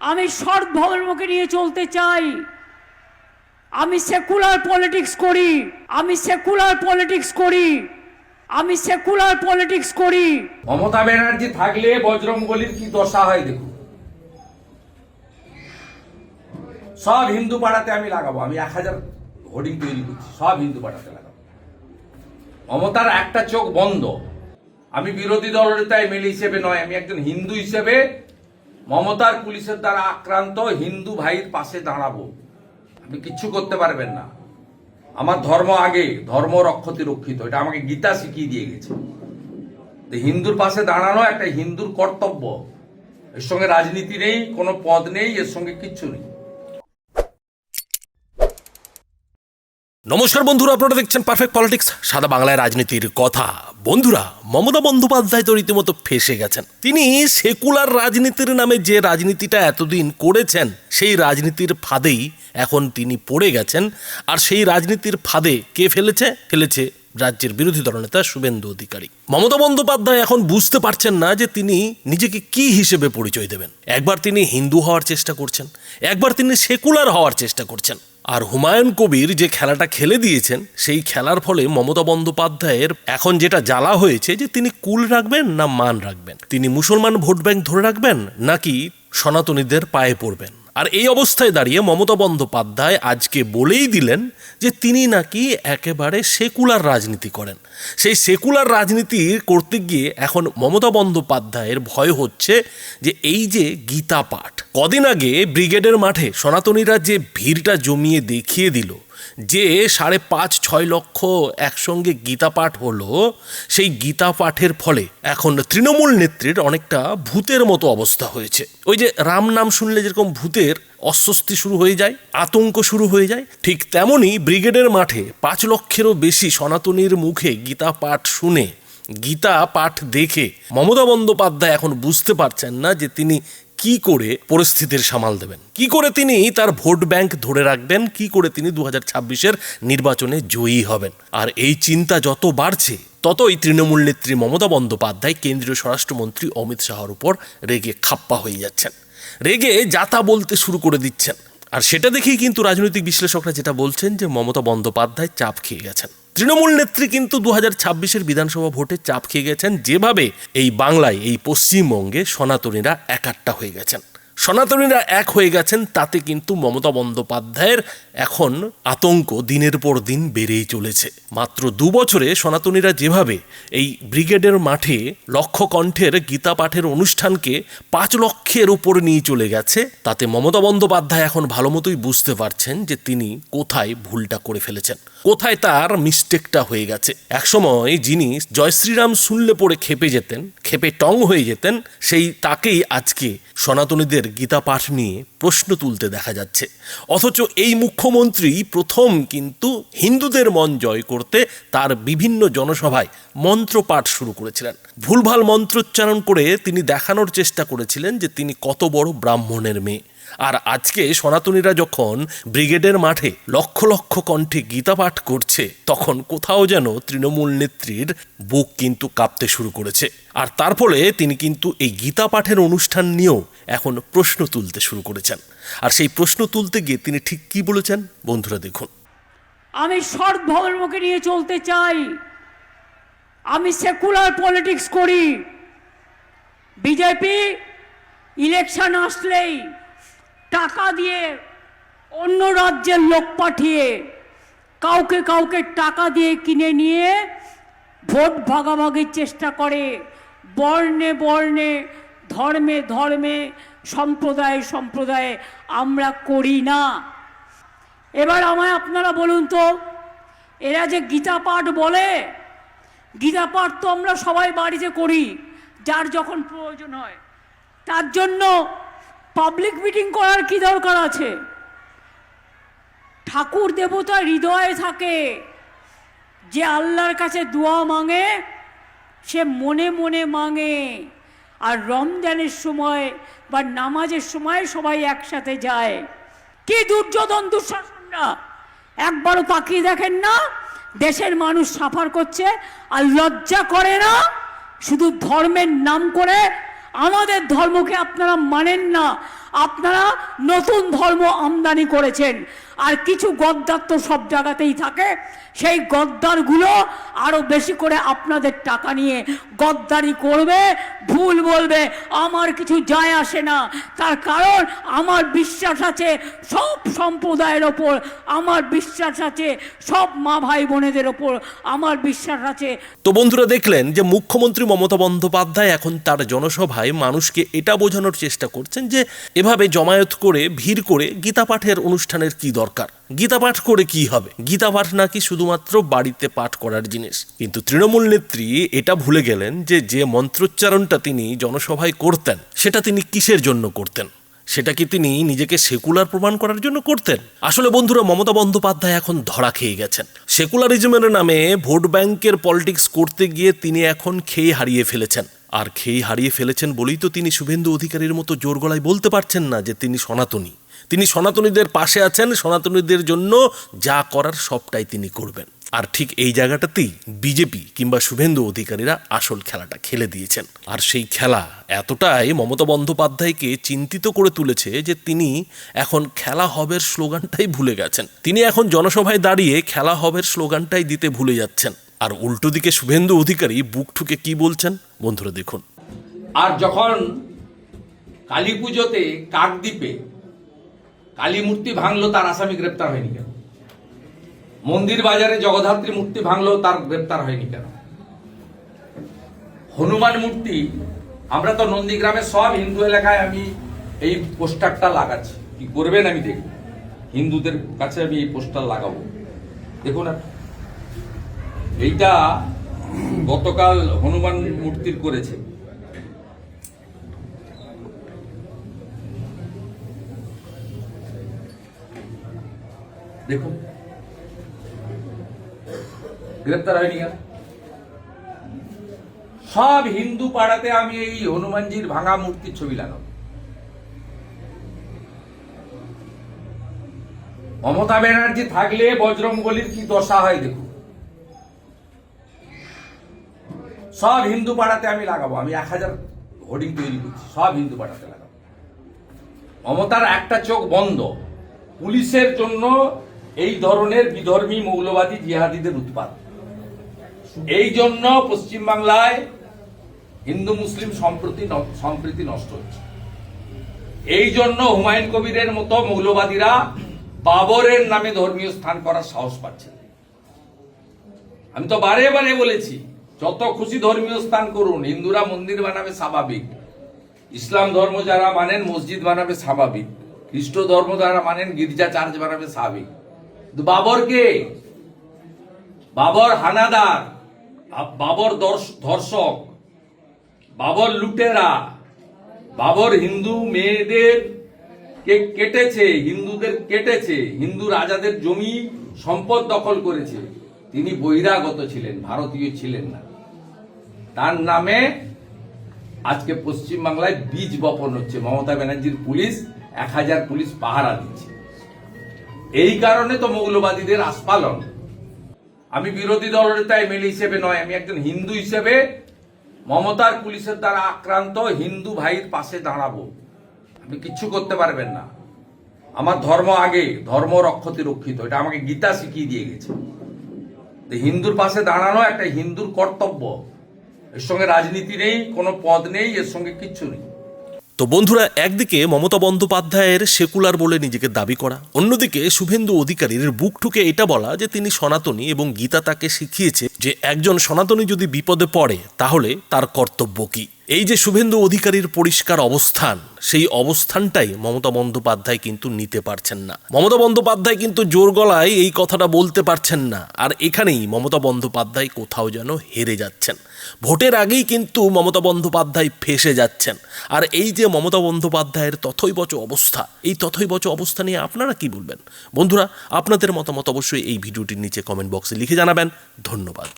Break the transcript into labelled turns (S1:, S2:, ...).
S1: আমি সৎ ধর্মকে নিয়ে চলতে চাই। আমি সেকুলার পলিটিক্স করি। আমি সেকুলার পলিটিক্স করি। আমি সেকুলার পলিটিক্স করি।
S2: মমতা ব্যানার্জি থাকলে বজরংবলির কি দশা হয় দেখুন। সব হিন্দু পাড়াতে আমি লাগাবো। আমি এক হাজার হোর্ডিং তৈরি করছি, সব হিন্দু পাড়াতে লাগাবো। মমতার একটা চোখ বন্ধ। আমি বিরোধী দলনেতা এমএলএ হিসেবে নয়, আমি একজন হিন্দু হিসেবে মমতার পুলিশের দ্বারা আক্রান্ত হিন্দু ভাইয়ের পাশে দাঁড়াবো। আপনি কিচ্ছু করতে পারবেন না। আমার ধর্ম আগে, ধর্ম রক্ষতি রক্ষিত। এটা আমাকে গীতা শিখিয়ে দিয়ে গেছে। হিন্দুর পাশে দাঁড়ানো একটা হিন্দুর কর্তব্য। এর সঙ্গে রাজনীতি নেই, কোনো পদ নেই, এর সঙ্গে কিচ্ছু নেই।
S3: নমস্কার বন্ধুরা, আপনারা দেখছেন পারফেক্ট পলিটিক্স সাদা বাংলায় রাজনীতির কথা। বন্ধুরা, মমতা বন্দ্যোপাধ্যায় তো রীতিমতো ফেসে গেছেন। তিনি সেকুলার রাজনীতির নামে যে রাজনীতিটা এতদিন করেছেন, সেই রাজনীতির ফাঁদেই এখন তিনি পড়ে গেছেন। আর সেই রাজনীতির ফাঁদে কে ফেলেছে? ফেলেছে রাজ্যের বিরোধী দলনেতা শুভেন্দু অধিকারী। মমতা বন্দ্যোপাধ্যায় এখন বুঝতে পারছেন না যে তিনি নিজেকে কি হিসেবে পরিচয় দেবেন। একবার তিনি হিন্দু হওয়ার চেষ্টা করছেন, একবার তিনি সেকুলার হওয়ার চেষ্টা করছেন। আর হুমায়ুন কবির যে খেলাটা খেলে দিয়েছেন, সেই খেলার ফলে মমতা বন্দ্যোপাধ্যায়ের এখন যেটা জ্বালা হয়েছে যে তিনি কুল রাখবেন না মান রাখবেন? তিনি মুসলমান ভোট ব্যাংক ধরে রাখবেন নাকি সনাতনীদের পায়ে পড়বেন? আর এই অবস্থায় দাঁড়িয়ে মমতা বন্দ্যোপাধ্যায় আজকে বলেই দিলেন যে তিনি নাকি একেবারে সেকুলার রাজনীতি করেন। সেই সেকুলার রাজনীতি করতে গিয়ে এখন মমতা বন্দ্যোপাধ্যায়ের ভয় হচ্ছে যে এই যে গীতা পাঠ কদিন আগে ব্রিগেডের মাঠে সনাতনীরা যে ভিড়টা জমিয়ে দেখিয়ে দিল যে সাড়ে পাঁচ, ছয় লক্ষ একসঙ্গে গীতা পাঠ হলো, সেই গীতা পাঠের ফলে এখন তৃণমূল নেত্রীর অনেকটা ভূতের মতো অবস্থা হয়েছে। ওই যে রাম নাম শুনলে যেরকম ভূতের অস্বস্তি শুরু হয়ে যায়, আতঙ্ক শুরু হয়ে যায়, ঠিক তেমনই ব্রিগেডের মাঠে পাঁচ লক্ষেরও বেশি সনাতনীর মুখে গীতা পাঠ শুনে গীতা পাঠ দেখে মমতা বন্দ্যোপাধ্যায় এখন বুঝতে পারছেন না যে তিনি কি করে পরিস্থিতির সামাল দেবেন? কি করে তিনি তার ভোট ব্যাংক ধরে রাখবেন? কি করে তিনি দু হাজার নির্বাচনে জয়ী হবেন? আর এই চিন্তা যত বাড়ছে, ততই তৃণমূল নেত্রী মমতা বন্দ্যোপাধ্যায়, কেন্দ্রীয় স্বরাষ্ট্রমন্ত্রী অমিত শাহর উপর রেগে খাপ্পা হয়ে যাচ্ছেন। রেগে যাতা বলতে শুরু করে দিচ্ছেন। আর সেটা দেখেই কিন্তু রাজনৈতিক বিশ্লেষকরা যেটা বলছেন যে মমতা বন্দ্যোপাধ্যায় চাপ খেয়ে গেছেন। তৃণমূল নেত্রী কিন্তু দু হাজার বিধানসভা ভোটে চাপ খেয়ে গেছেন। যেভাবে এই বাংলায়, এই পশ্চিমবঙ্গে সনাতনীরা একাট্টা হয়ে গেছেন। সনাতনীরা এক হয়ে গেছেন, তাতে কিন্তু মমতা বন্দ্যোপাধ্যায়ের এখন আতঙ্ক দিনের পর দিন বেড়েই চলেছে। মাত্র দু বছরে সনাতনীরা যেভাবে এই ব্রিগেডের মাঠে লক্ষ কণ্ঠের গীতা পাঠের অনুষ্ঠানকে পাঁচ লক্ষের উপর নিয়ে চলে গেছে, তাতে মমতা বন্দ্যোপাধ্যায় এখন ভালো মতোই বুঝতে পারছেন যে তিনি কোথায় ভুলটা করে ফেলেছেন। কোথায় তার মিস্টেকটা হয়ে গেছে। একসময় যিনি জয় শ্রীরাম শুনলে পড়ে খেপে যেতেন, খেপে টং হয়ে যেতেন, সেই তাকেই আজকে সনাতনীদের গীতা পাঠ নিয়ে প্রশ্ন তুলতে দেখা যাচ্ছে। অথচ এই মুখ্যমন্ত্রী প্রথম কিন্তু হিন্দুদের মন জয় করতে তার বিভিন্ন জনসভায় মন্ত্র পাঠ শুরু করেছিলেন। ভুলভাল মন্ত্রোচ্চারণ করে তিনি দেখানোর চেষ্টা করেছিলেন যে তিনি কত বড় ব্রাহ্মণের মেয়ে। আর আজকে সনাতনীরা যখন ব্রিগেডের মাঠে লক্ষ লক্ষ কণ্ঠে গীতা পাঠ করছে, তখন কোথাও যেন তৃণমূল নেত্রীর বুক কিন্তু কাঁপতে শুরু করেছে। আর তার ফলে তিনি কিন্তু এই গীতা পাঠের অনুষ্ঠান নিয়েও এখন প্রশ্ন তুলতে শুরু করেছেন। আর সেই প্রশ্ন তুলতে গিয়ে তিনি ঠিক কি বলেছেন? বন্ধুরা দেখুন।
S1: আমি সৎ নিয়ে চলতে চাই। আমি সেকুলার পলিটিক্স করি। বিজেপি ইলেকশন আসলেই টাকা দিয়ে অন্য রাজ্যের লোক পাঠিয়ে কাউকে কাউকে টাকা দিয়ে কিনে নিয়ে ভোট ভাগাভাগির চেষ্টা করে। বর্ণে বর্ণে, ধর্মে ধর্মে, সম্প্রদায়ে সম্প্রদায়ে আমরা করি না। এবার আমায় আপনারা বলুন তো, এরা যে গীতা পাঠ বলে, গীতা পাঠ তো আমরা সবাই বাড়িতে করি, যার যখন প্রয়োজন হয়। তার জন্য পাবলিক মিটিং করার কি দরকার আছে? ঠাকুর দেবতা হৃদয়ে থাকে। যে আল্লাহর কাছে দোয়া মাঙে, সে মনে মনে মাঙে। আর রমজানের সময় বা নামাজের সময় সবাই একসাথে যায়। কি দুর্যোধন, দুঃশাসনরা! একবারও তাকিয়ে দেখেন না, দেশের মানুষ সাফার করছে আর লজ্জা করে না, শুধু ধর্মের নাম করে আমাদের ধর্মকে আপনারা মানেন না। আপনারা নতুন ধর্ম আমদানি করেছেন। আর কিছু গদ্দার তো সব জায়গাতেই থাকে। সেই গদ্দারগুলো আরও বেশি করে আপনাদের টাকা নিয়ে গদ্দারি করবে, ভুল বলবে, আমার কিছু যায় আসে না। তার কারণ আমার বিশ্বাস আছে সব সম্প্রদায়ের ওপর, আমার বিশ্বাস আছে সব মা ভাই বোনেদের ওপর, আমার বিশ্বাস আছে।
S3: তো বন্ধুরা দেখলেন যে মুখ্যমন্ত্রী মমতা বন্দ্যোপাধ্যায় এখন তার জনসভায় মানুষকে এটা বোঝানোর চেষ্টা করছেন যে এভাবে জমায়েত করে, ভিড় করে গীতা পাঠের অনুষ্ঠানের কি দরকার? গীতা পাঠ করে কি হবে? গীতা পাঠ নাকি শুধুমাত্র বাড়িতে পাঠ করার জিনিস? কিন্তু তৃণমূল নেত্রী এটা ভুলে গেলেন যে যে মন্ত্রোচ্চারণটা তিনি জনসভায় করতেন, সেটা তিনি কিসের জন্য করতেন? সেটা কি তিনি নিজেকে সেকুলার প্রমাণ করার জন্য করতেন? আসলে বন্ধুরা, মমতা বন্দ্যোপাধ্যায় এখন ধরা খেয়ে গেছেন। সেকুলারিজমের নামে ভোট ব্যাংকের পলিটিক্স করতে গিয়ে তিনি এখন খেয়ে হারিয়ে ফেলেছেন। আর খেয়ে হারিয়ে ফেলেছেন বলেই তো তিনি শুভেন্দু অধিকারীর মতো জোর গলায় বলতে পারছেন না যে তিনি সনাতনী। তিনি সনাতনীদের পাশে আছেন, সনাতনীদের জন্য যা করার সবটাই তিনি করবেন। আর ঠিক এই জায়গাটাতেই বিজেপি কিংবা শুভেন্দু অধিকারীরা আসল খেলাটা খেলে দিয়েছেন। আর সেই খেলা এতটাই মমতা বন্দ্যোপাধ্যায়কে চিন্তিত করে তুলেছে যে তিনি এখন খেলা হবের স্লোগানটাই ভুলে গেছেন। তিনি এখন জনসভায় দাঁড়িয়ে খেলা হবের স্লোগানটাই দিতে ভুলে যাচ্ছেন। আর উল্টো দিকে শুভেন্দু অধিকারী বুক ঠুকে কি বলছেন? বন্ধুরা দেখুন।
S2: আর যখন কালী পুজোতে কাকদ্বীপে কালী মূর্তি ভাঙলো, তার আসামি গ্রেপ্তার হয়নি কেন? মন্দির বাজারে জগদ্ধাত্রী মূর্তি ভাঙলো, তার গ্রেপ্তার হয়নি কেন? হনুমান মূর্তি, আমরা তো নন্দীগ্রামের সব হিন্দু এলাকায় আমি এই পোস্টারটা লাগাচ্ছি। কি করবেন আমি দেখব। হিন্দুদের কাছে আমি এই পোস্টার লাগাবো। দেখুন। এইটা গতকাল হনুমান মূর্তির করেছে। দেখুন গ্রেপ্তার হয়নি সব হিন্দু পাড়াতে আমি এই হনুমানজির ভাঙা মূর্তির ছবি লাগাবো। মমতা ব্যানার্জি থাকলে বজরঙ্গলির কি দশা হয় দেখুন। সব হিন্দু পাড়াতে আমি লাগাবো, আমি এক হাজার হোর্ডিং তৈরি করছি, সব হিন্দু পাড়াতে লাগাবো। মমতার একটা চোখ বন্ধ, পুলিশের জন্য এই ধরনের বিধর্মী মৌলবাদী জিহাদিদের উৎপাদ এই জন্য পশ্চিমবাংলায় হিন্দু মুসলিম সম্প্রতি সম্প্রীতি নষ্ট হচ্ছে। এই জন্য হুমায়ুন কবিরের মতো মৌলবাদীরা বাবরের নামে ধর্মীয় স্থান করার সাহস পাচ্ছে। আমি তো বারে বারে বলেছি, যত খুশি ধর্মীয় স্থান করুন, হিন্দুরা মন্দির বানাবে স্বাভাবিক। ইসলাম ধর্ম যারা মানেন, মসজিদ বানাবে স্বাভাবিক। খ্রিস্ট ধর্ম যারা মানেন, গির্জা চার্চ বানাবে স্বাভাবিক। কিন্তু বাবর কে? বাবর হানাদার বাবর ধর্ষক, বাবর লুটেরা, বাবর হিন্দু মেয়েদের কে কেটেছে, হিন্দুদের কেটেছে, হিন্দু রাজাদের জমি সম্পদ দখল করেছে। তিনি বহিরাগত ছিলেন, ভারতীয় ছিলেন না। তার নামে আজকে পশ্চিমবাংলায় বীজ বপন হচ্ছে। মমতা ব্যানার্জির পুলিশ এক হাজার পুলিশ পাহারা দিচ্ছে। এই কারণে তো মৌলবাদীদের আস্পালন আমি বিরোধী দলনেতা এমএলএ হিসেবে নয়, আমি একজন হিন্দু হিসেবে মমতার পুলিশের দ্বারা আক্রান্ত হিন্দু ভাইয়ের পাশে দাঁড়াবো। আপনি কিচ্ছু করতে পারবেন না। আমার ধর্ম আগে, ধর্ম রক্ষতি রক্ষিত। এটা আমাকে গীতা শিখিয়ে দিয়ে গেছে। হিন্দুর পাশে দাঁড়ানো একটা হিন্দুর কর্তব্য। এর সঙ্গে রাজনীতি নেই, কোনো পদ নেই, এর সঙ্গে কিচ্ছু নেই।
S3: তো বন্ধুরা, একদিকে মমতা বন্দ্যোপাধ্যায়ের সেকুলার বলে নিজেকে দাবি করা, অন্যদিকে শুভেন্দু অধিকারীর বুক ঠুকে এটা বলা যে তিনি সনাতনী এবং গীতা তাকে শিখিয়েছে যে একজন সনাতনী যদি বিপদে পড়ে, তাহলে তার কর্তব্য কি? এই যে শুভেন্দু অধিকারীর পরিষ্কার অবস্থান সেই অবস্থানটাই মমতা বন্দ্যোপাধ্যায় কিন্তু নিতে পারছেন না। মমতা বন্দ্যোপাধ্যায় কিন্তু জোর গলায় এই কথাটা বলতে পারছেন না। আর এখানেই মমতা বন্দ্যোপাধ্যায় কোথাও যেন হেরে যাচ্ছেন। ভোটের আগেই কিন্তু মমতা বন্দ্যোপাধ্যায় ফেসে যাচ্ছেন। আর এই যে মমতা বন্দ্যোপাধ্যায়ের তথৈবচ অবস্থা, এই তথৈবচ অবস্থা নিয়ে আপনারা কি বলবেন? বন্ধুরা, আপনাদের মতামত অবশ্যই এই ভিডিওটির নিচে কমেন্ট বক্সে লিখে জানাবেন। ধন্যবাদ।